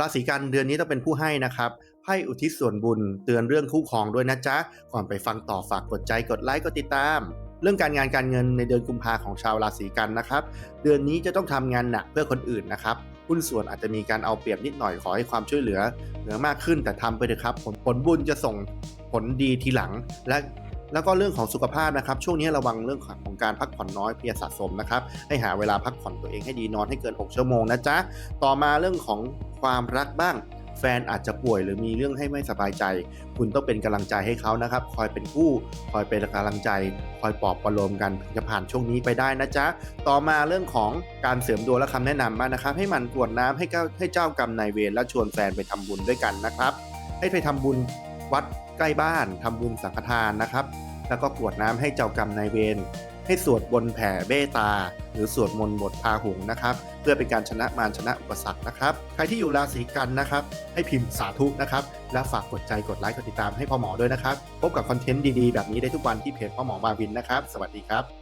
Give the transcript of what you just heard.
ราศีกันเดือนนี้ต้องเป็นผู้ให้นะครับไพ่อุทิศส่วนบุญ เตือนเรื่องคู่ครองด้วยนะจ๊ะ ก่อนไปฟังต่อฝากกดใจกดไลค์กดติดตาม เรื่องการงานการเงินในเดือนกุมภาของชาวราศีกันนะครับ เดือนนี้จะต้องทำงานหนักเพื่อคนอื่นนะครับหุ้นส่วนอาจจะมีการเอาเปรียบนิดหน่อยขอให้ความช่วยเหลือ เหลือมากขึ้นแต่ทำไปเถอะครับ ผลผลบุญจะส่งผลดีทีหลัง และแล้วก็เรื่องของสุขภาพนะครับ ช่วงนี้ระวังเรื่องของการพักผ่อนน้อยเพียสะสมนะครับ ให้หาเวลาพักผ่อนตัวเองให้ดีนอนให้เกิน 6 ชั่วโมงนะจ๊ะ ต่อมาเรื่องของ ความรักบ้าง แฟนอาจจะป่วยหรือมีเรื่องให้ไม่สบายใจ คุณต้องเป็นกำลังใจให้เขานะครับ คอยเป็นผู้คอยเป็นกำลังใจ คอยปลอบประโลมกันถึงจะผ่านช่วงนี้ไปได้นะจ๊ะ ต่อมาเรื่องของการเสริมดวงและคำแนะนำบ้างนะครับ ให้มันกรวดน้ำให้เจ้าให้เจ้ากรรมนายเวรและชวนแฟนไปทำบุญด้วยกันนะครับ ให้ไปทำบุญวัดใกล้บ้านทำบุญสังฆทานนะครับ แล้วก็กรวดน้ำให้เจ้ากรรมนายเวร ให้สวดบนแผ่เบตา หรือสวดมนต์บทพาหุงนะครับ เพื่อเป็นการชนะมารชนะอุปสรรคนะครับ ใครที่อยู่ราศีกันนะครับ ให้พิมพ์สาธุนะครับ และฝากกดใจกดไลค์กดติดตามให้พ่อหมอด้วยนะครับ พบกับคอนเทนต์ดีๆ แบบนี้ได้ทุกวันที่เพจพ่อหมอมาวินนะครับ สวัสดีครับ